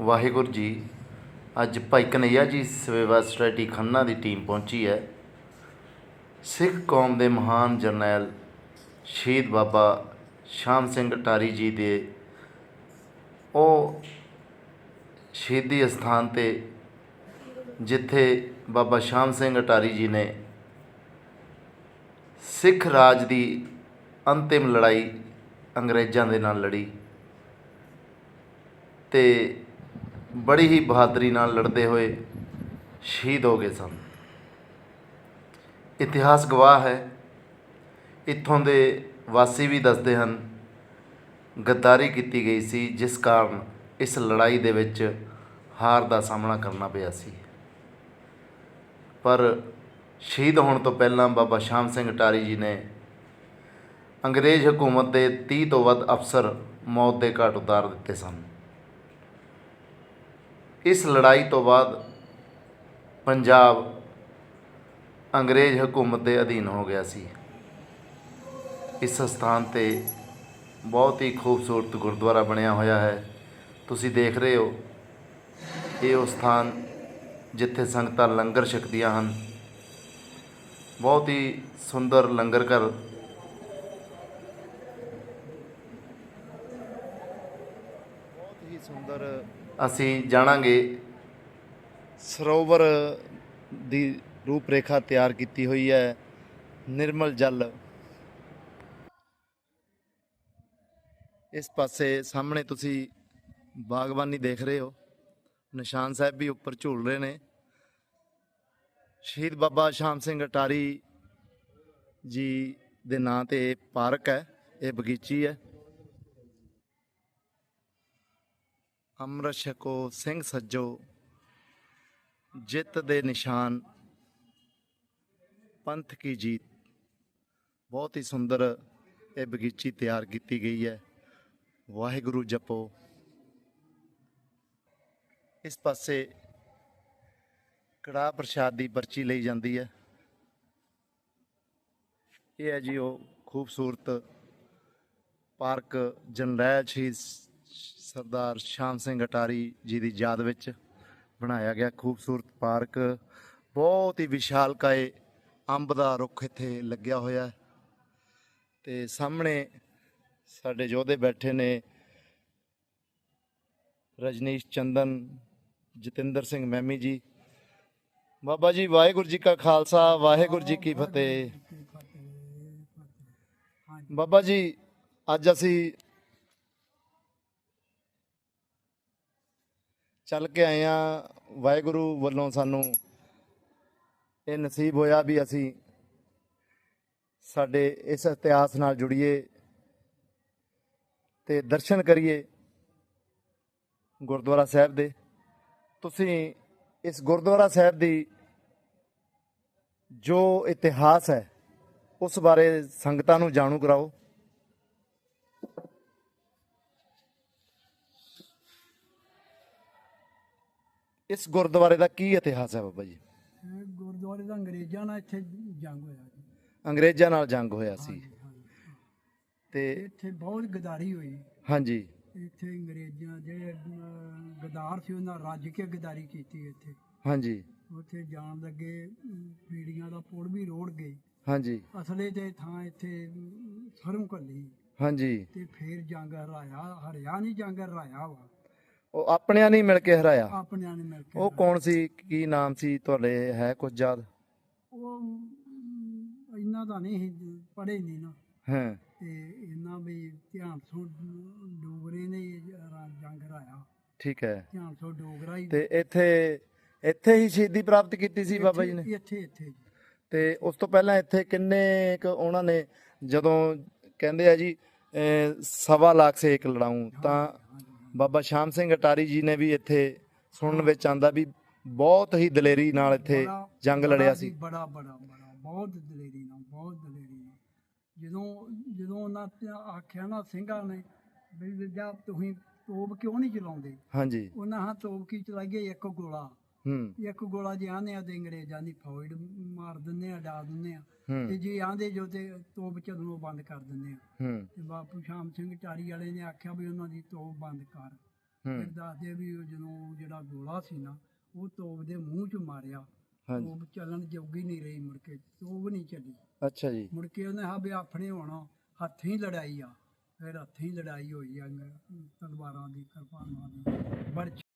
ਵਾਹਿਗੁਰੂ ਜੀ, ਅੱਜ ਭਾਈ ਕਨਈਆ ਜੀ ਸੇਵਾ ਸਟ੍ਰੈਟੀ ਖੰਨਾ ਦੀ ਟੀਮ ਪਹੁੰਚੀ ਹੈ। ਸਿੱਖ ਕੌਮ ਦੇ ਮਹਾਨ ਜਰਨੈਲ ਸ਼ਹੀਦ ਬਾਬਾ ਸ਼ਾਮ ਸਿੰਘ ਅਟਾਰੀ ਜੀ ਦੇ, ਉਹ ਸ਼ਹੀਦੀ ਅਸਥਾਨ ਤੇ ਜਿੱਥੇ ਬਾਬਾ ਸ਼ਾਮ ਸਿੰਘ ਅਟਾਰੀ ਜੀ ਨੇ ਸਿੱਖ ਰਾਜ ਦੀ ਅੰਤਿਮ ਲੜਾਈ ਅੰਗਰੇਜ਼ਾਂ ਦੇ ਨਾਲ ਲੜੀ ਤੇ ਬੜੀ ਹੀ ਬਹਾਦਰੀ ਨਾਲ ਲੜਦੇ ਹੋਏ ਸ਼ਹੀਦ ਹੋ ਗਏ ਸਨ। ਇਤਿਹਾਸ ਗਵਾਹ ਹੈ। ਇੱਥੋਂ ਦੇ ਵਾਸੀ ਵੀ ਦੱਸਦੇ ਹਨ, ਗੱਦਾਰੀ ਕੀਤੀ ਗਈ ਸੀ, ਜਿਸ ਕਾਰਨ ਇਸ ਲੜਾਈ ਦੇ ਵਿੱਚ ਹਾਰ ਦਾ ਸਾਹਮਣਾ ਕਰਨਾ ਪਿਆ ਸੀ। ਪਰ ਸ਼ਹੀਦ ਹੋਣ ਤੋਂ ਪਹਿਲਾਂ ਬਾਬਾ ਸ਼ਾਮ ਸਿੰਘ ਅਟਾਰੀ ਜੀ ਨੇ ਅੰਗਰੇਜ਼ ਹਕੂਮਤ ਦੇ 30 ਤੋਂ ਵੱਧ ਅਫਸਰ ਮੌਤ ਦੇ ਘਾਟ ਉਤਾਰ ਦਿੱਤੇ ਸਨ। ਇਸ ਲੜਾਈ ਤੋਂ ਬਾਅਦ ਪੰਜਾਬ ਅੰਗਰੇਜ਼ ਹਕੂਮਤ ਦੇ ਅਧੀਨ ਹੋ ਗਿਆ ਸੀ। ਇਸ ਸਥਾਨ ਤੇ ਬਹੁਤ ਹੀ ਖੂਬਸੂਰਤ ਗੁਰਦੁਆਰਾ ਬਣਿਆ ਹੋਇਆ ਹੈ। ਤੁਸੀਂ ਦੇਖ ਰਹੇ ਹੋ, ਇਹ ਉਹ ਸਥਾਨ ਜਿੱਥੇ ਸੰਗਤਾਂ ਲੰਗਰ ਛਕਦੀਆਂ ਹਨ। ਬਹੁਤ ਹੀ ਸੁੰਦਰ ਲੰਗਰ ਘਰ ਬਹੁਤ ਹੀ ਸੁੰਦਰ ਅਸੀਂ ਜਾਣਾਂਗੇ। ਸਰੋਵਰ ਦੀ ਰੂਪਰੇਖਾ ਤਿਆਰ ਕੀਤੀ ਹੋਈ ਹੈ। ਨਿਰਮਲ ਜਲ। ਇਸ ਪਾਸੇ ਸਾਹਮਣੇ ਤੁਸੀਂ ਬਾਗਬਾਨੀ ਦੇਖ ਰਹੇ ਹੋ। ਨਿਸ਼ਾਨ ਸਾਹਿਬ ਵੀ ਉੱਪਰ ਝੂਲ ਰਹੇ ਨੇ। ਸ਼ਹੀਦ ਬਾਬਾ ਸ਼ਾਮ ਸਿੰਘ ਅਟਾਰੀ ਜੀ ਦੇ ਨਾਂ ਤੇ ਇਹ ਪਾਰਕ ਹੈ, ਇਹ ਬਗੀਚੀ ਹੈ। ਅੰਮ੍ਰਿਤ ਛਕੋ ਸਿੰਘ ਸੱਜੋ, ਜਿੱਤ ਦੇ ਨਿਸ਼ਾਨ, ਪੰਥ ਕੀ ਜੀਤ। ਬਹੁਤ ਹੀ ਸੁੰਦਰ ਇਹ ਬਗੀਚੀ ਤਿਆਰ ਕੀਤੀ ਗਈ ਹੈ। ਵਾਹਿਗੁਰੂ ਜਪੋ। ਇਸ ਪਾਸੇ ਕੜਾਹ ਪ੍ਰਸ਼ਾਦ ਦੀ ਪਰਚੀ ਲਈ ਜਾਂਦੀ ਹੈ। ਇਹ ਹੈ ਜੀ ਉਹ ਖੂਬਸੂਰਤ ਪਾਰਕ ਜਨਰੈਲ ਸ਼ਹੀਦ ਸਰਦਾਰ ਸ਼ਾਮ ਸਿੰਘ ਅਟਾਰੀ ਜੀ ਦੀ ਯਾਦ ਵਿੱਚ ਬਣਾਇਆ ਗਿਆ ਖੂਬਸੂਰਤ ਪਾਰਕ। ਬਹੁਤ ਹੀ ਵਿਸ਼ਾਲਕਾਏ ਅੰਬ ਦਾ ਰੁੱਖ ਇੱਥੇ ਲੱਗਿਆ ਹੋਇਆ ਹੈ। ਤੇ ਸਾਹਮਣੇ ਸਾਡੇ ਯੋਧੇ ਬੈਠੇ ਨੇ ਰਜਨੀਸ਼ ਚੰਦਨ, ਜਤਿੰਦਰ ਸਿੰਘ ਮੈਮੀ ਜੀ। ਬਾਬਾ ਜੀ, ਵਾਹਿਗੁਰੂ ਜੀ ਕਾ ਖਾਲਸਾ, ਵਾਹਿਗੁਰੂ ਜੀ ਕੀ ਫਤਿਹ। ਬਾਬਾ ਜੀ, ਅੱਜ ਅਸੀਂ ਚੱਲ ਕੇ ਆਏ ਆ ਵਾਹਿਗੁਰੂ ਵੱਲੋਂ ਸਾਨੂੰ ਇਹ ਨਸੀਬ ਹੋਇਆ ਵੀ ਅਸੀਂ ਸਾਡੇ ਇਸ ਇਤਿਹਾਸ ਨਾਲ ਜੁੜੀਏ ਤੇ ਦਰਸ਼ਨ ਕਰੀਏ ਗੁਰਦੁਆਰਾ ਸਾਹਿਬ ਦੇ। ਤੁਸੀਂ ਇਸ ਗੁਰਦੁਆਰਾ ਸਾਹਿਬ ਦੀ ਜੋ ਇਤਿਹਾਸ ਹੈ, ਉਸ ਬਾਰੇ ਸੰਗਤਾਂ ਨੂੰ ਜਾਣੂ ਕਰਾਓ। ਇਸ ਗੁਰਦੁਆਰੇ ਦਾ ਕੀ ਇਤਿਹਾਸ ਹੈ ਬਾਬਾ ਜੀ? ਇਹ ਗੁਰਦੁਆਰੇ ਦਾ ਅੰਗਰੇਜ਼ਾਂ ਨਾਲ ਇੱਥੇ ਜੰਗ ਹੋਇਆ ਜੀ। ਅੰਗਰੇਜ਼ਾਂ ਨਾਲ ਜੰਗ ਹੋਇਆ ਸੀ। ਤੇ ਇੱਥੇ ਬਹੁਤ ਗਦਾਰੀ ਹੋਈ। ਹਾਂਜੀ। ਇੱਥੇ ਅੰਗਰੇਜ਼ਾਂ ਜਿਹੜੇ ਗਦਾਰ ਸੀ ਉਹਨਾਂ ਰੱਜ ਕੇ ਗਦਾਰੀ ਕੀਤੀ ਇੱਥੇ। ਹਾਂਜੀ। ਉੱਥੇ ਜਾਣ ਲੱਗੇ ਪੀੜੀਆਂ ਦਾ ਪੁਲ ਵੀ ਰੋੜ ਗਏ। ਹਾਂਜੀ। ਅਸਲੇ ਤੇ ਥਾਂ ਇੱਥੇ ਸਰਮ ਕੱਲੀ ਹਾਂਜੀ। ਤੇ ਫੇਰ ਜੰਗ ਹਰਾਇਆ ਹਰਿਆ ਨਹੀਂ ਜੰਗ ਹਰਾਇਆ ਵਾ। ਉਹ ਆਪਣਿਆਂ ਨਹੀਂ ਮਿਲ ਕੇ ਹਰਾਇਆ। ਆਪਣਿਆਂ ਨੇ ਮਿਲ ਕੇ ਉਹ ਕੌਣ ਸੀ? ਕੀ ਨਾਮ ਸੀ? ਤੁਹਾਡੇ ਹੈ ਕੁਝ ਯਾਦ? ਉਹ ਇੰਨਾ ਤਾਂ ਨਹੀਂ ਪੜੇ ਨਹੀਂ ਨਾ। ਹਾਂ। ਤੇ ਇਹਨਾਂ ਵੀ ਧਿਆਨ ਸੋ ਡੋਗਰੇ ਨੇ ਜੰਗ ਰਾਇਆ ਠੀਕ ਹੈ। ਧਿਆਨ ਸੋ ਡੋਗਰਾ ਹੀ। ਤੇ ਇੱਥੇ ਇੱਥੇ ਹੀ ਸ਼ਹੀਦੀ ਪ੍ਰਾਪਤ ਕੀਤੀ ਸੀ ਬਾਬਾ ਜੀ ਨੇ? ਇੱਥੇ ਇੱਥੇ। ਤੇ ਉਸ ਤੋਂ ਪਹਿਲਾਂ ਇੱਥੇ ਕਿੰਨੇ ਕੁ ਉਹਨਾਂ ਨੇ ਜਦੋਂ ਕਹਿੰਦੇ ਆ ਜੀ ਸਵਾ ਲੱਖ ਸੇਕ ਲੜਾਉਂ ਤਾਂ ਬਾਬਾ ਸ਼ਾਮ ਸਿੰਘ ਅਟਾਰੀ ਜੀ ਨੇ ਵੀ ਇੱਥੇ ਸੁਣਨ ਵਿੱਚ ਆਂਦਾ ਵੀ ਬਹੁਤ ਹੀ ਦਲੇਰੀ ਨਾਲ ਇੱਥੇ ਜੰਗ ਲੜਿਆ ਸੀ। ਬੜਾ ਬੜਾ ਬੜਾ ਬਹੁਤ ਦਲੇਰੀ ਨਾਲ ਬਹੁਤ ਦਲੇਰੀ ਨਾਲ। ਜਦੋਂ ਜਦੋਂ ਉਹਨਾਂ ਆਖਿਆ ਨਾ ਸਿੰਘਾਂ ਨੇ ਵੀ ਜਾਂ ਤੁਸੀਂ ਤੋਪ ਕਿਉਂ ਨਹੀਂ ਚਲਾਉਂਦੇ? ਹਾਂਜੀ। ਉਹਨਾਂ ਹਾਂ ਤੋਪ ਕੀ ਚਲਾਈਏ? ਇੱਕ ਗੋਲਾ। ਹੂੰ। ਇੱਕ ਗੋਲਾ ਜੇ ਆਨੇ ਆ ਤੇ ਅੰਗਰੇਜ਼ਾਂ ਦੀ ਫੌਜ ਮਾਰ ਦਿੰਦੇ ਆ ਡਾ ਦਿੰਦੇ ਆ। ਤੇ ਜੇ ਆਂਦੇ ਜੋ ਤੇ ਤੋਪ ਚੱਲਣੋਂ ਬੰਦ ਕਰ ਦਿੰਦੇ ਆ। ਹੂੰ। ਤੇ ਬਾਪੂ ਸ਼ਾਮ ਸਿੰਘ ਟਾਰੀ ਵਾਲੇ ਨੇ ਆਖਿਆ ਵੀ ਉਹਨਾਂ ਦੀ ਤੋਪ ਬੰਦ ਕਰ। ਫਿਰ ਦੱਸਦੇ ਵੀ ਉਹ ਜਦੋਂ ਜਿਹੜਾ ਗੋਲਾ ਸੀ ਨਾ ਉਹ ਤੋਪ ਦੇ ਮੂੰਹ 'ਚ ਮਾਰਿਆ। ਤੋਪ ਚੱਲਣ ਜੋਗੀ ਨਹੀਂ ਰਹੀ ਮੁੜ ਕੇ ਤੋਪ ਨਹੀਂ ਚੱਲੀ। ਅੱਛਾ ਜੀ। ਮੁੜ ਕੇ ਉਹਨੇ ਹਾਂ ਵੀ ਆਪਣੇ ਹੋਣਾ ਹੱਥੀਂ ਲੜਾਈ ਆ। ਫਿਰ ਹੱਥੀਂ ਲੜਾਈ ਹੋਈ ਆ ਤਲਵਾਰਾਂ ਦੀ ਕਿਰਪਾਨਾਂ ਦੀ। ਬਰਛ